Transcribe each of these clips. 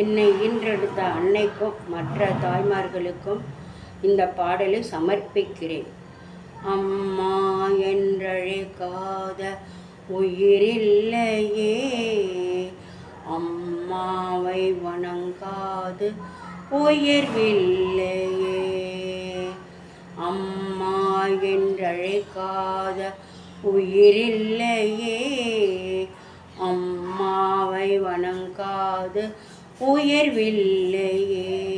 என்னை ஈன்றெடுத்த அன்னைக்கும் மற்ற தாய்மார்களுக்கும் இந்த பாடலை சமர்ப்பிக்கிறேன். அம்மா என்றழைக்காத உயிரில்லையே அம்மாவை வணங்காது உயிர்வில்லையே. அம்மா என்றழைக்காத உயிரில்லையே அம்மாவை வணங்காது உயர்வில்லையே.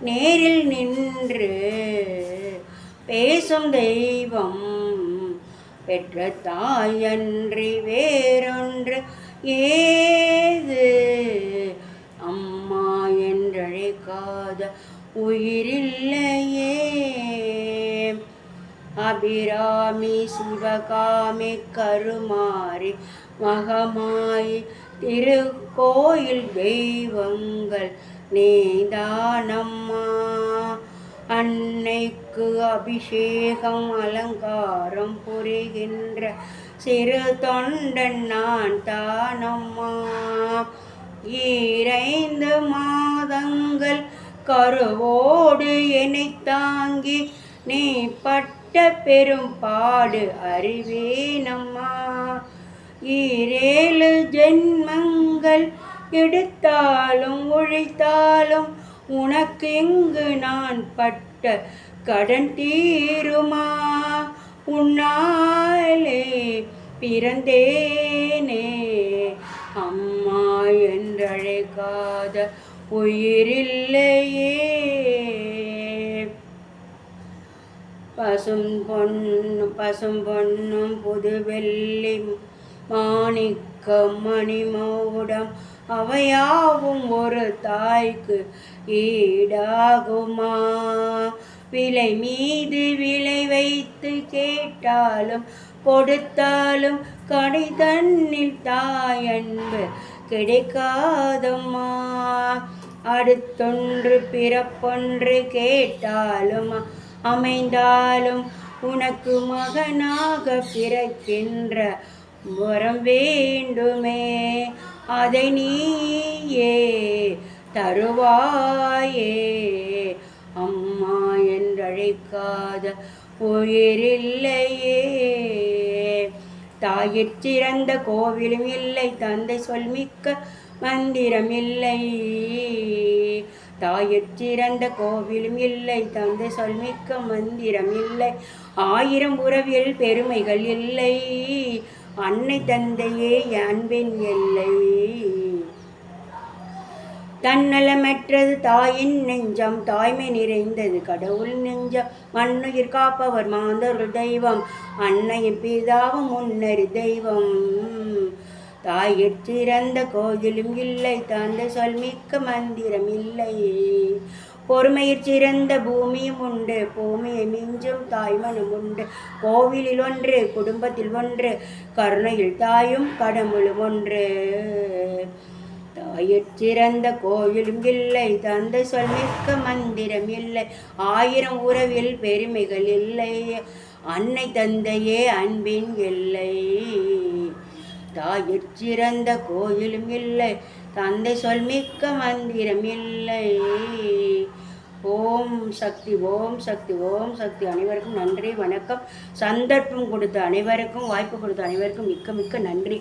நேரில் நின்று பேசும் தெய்வம் பெற்ற தாயன்றி வேறொன்று ஏது? அம்மா என்றழைக்காத உயிரில்லையே. அபிராமி சிவகாமி கருமாறி மகமாயி திருக்கோயில் தெய்வங்கள் நீதானம்மா அன்னைக்கு அபிஷேகம் அலங்காரம் புரிகின்ற சிறு தொண்டன் நான் தானம்மா ஈரைந்து மாதங்கள் கருவோடு என்னை தாங்கி நீ பட்ட பெரும் பாடு அறிவேனம்மா ஈரேழு ஜென்மங்கள் எடுத்தாலும் உழைத்தாலும் உனக்கு எங்கு நான் பட்ட கடன் தீருமா? உன்னாலே பிறந்தேனே. அம்மா என்றழைக்காத உயிரில்லையே. பசும் பொன்னும் பசும் பொன்னும் புது வெள்ளி மாணிக்கம் மணிமோடம் அவையாவும் ஒரு தாய்க்கு ஈடாகுமா? விலை மீது விலை வைத்து கேட்டாலும் கொடுத்தாலும் கடை தன்னில் தாயன்பு கிடைக்காதம்மா. அடுத்தொன்று பிறப்பொன்று கேட்டாலும் அமைந்தாலும் உனக்கு மகனாக பிறக்கின்ற வரம் வேண்டுமே. அதை நீயே தருவாயே. அம்மா என்றழைக்காத உயிரில்லையே. தாயிற் கோவிலும் இல்லை தந்தை சொல்மிக்க மந்திரம் இல்லை. தாயிற் சிறந்த கோவிலும் இல்லை தந்தை சொல்மிக்க மந்திரம் இல்லை. ஆயிரம் உறவியல் பெருமைகள் இல்லை. அன்னை தந்தையே அன்பின் எல்லை. தன்னலமற்றது தாயின் நெஞ்சம் தாய்மை நிறைந்தது கடவுள் நெஞ்சம். மண்ணுயிர் காப்பவர் மாந்தர்கள் தெய்வம் அன்னையின் பிதாவும் முன்னறி தெய்வம். தாயிற் சிறந்த கோயிலும் இல்லை தந்த சொல்மிக்க மந்திரம் இல்லை. பொறுமையிற் சிறந்த பூமியும் உண்டு. பூமியை மிஞ்சும் தாய்மனும் உண்டு. கோவிலில் ஒன்று குடும்பத்தில் ஒன்று கருணையில் தாயும் கடவுளும் ஒன்று. தாயிற் சிறந்த கோயிலும் இல்லை. தந்தை சொல்மிக்க மந்திரம் இல்லை. ஆயிரம் உறவில் பெருமைகள் இல்லை. அன்னை தந்தையே அன்பின் இல்லை தாயிற் சிறந்த கோயிலும் இல்லை தந்தை சொல்மிக்க மந்திரம் இல்லை. ஓம் சக்தி ஓம் சக்தி ஓம் சக்தி. அனைவருக்கும் நன்றி வணக்கம். சந்தர்ப்பம் கொடுத்த அனைவருக்கும் வாய்ப்பு கொடுத்த அனைவருக்கும் மிக்க மிக்க நன்றி.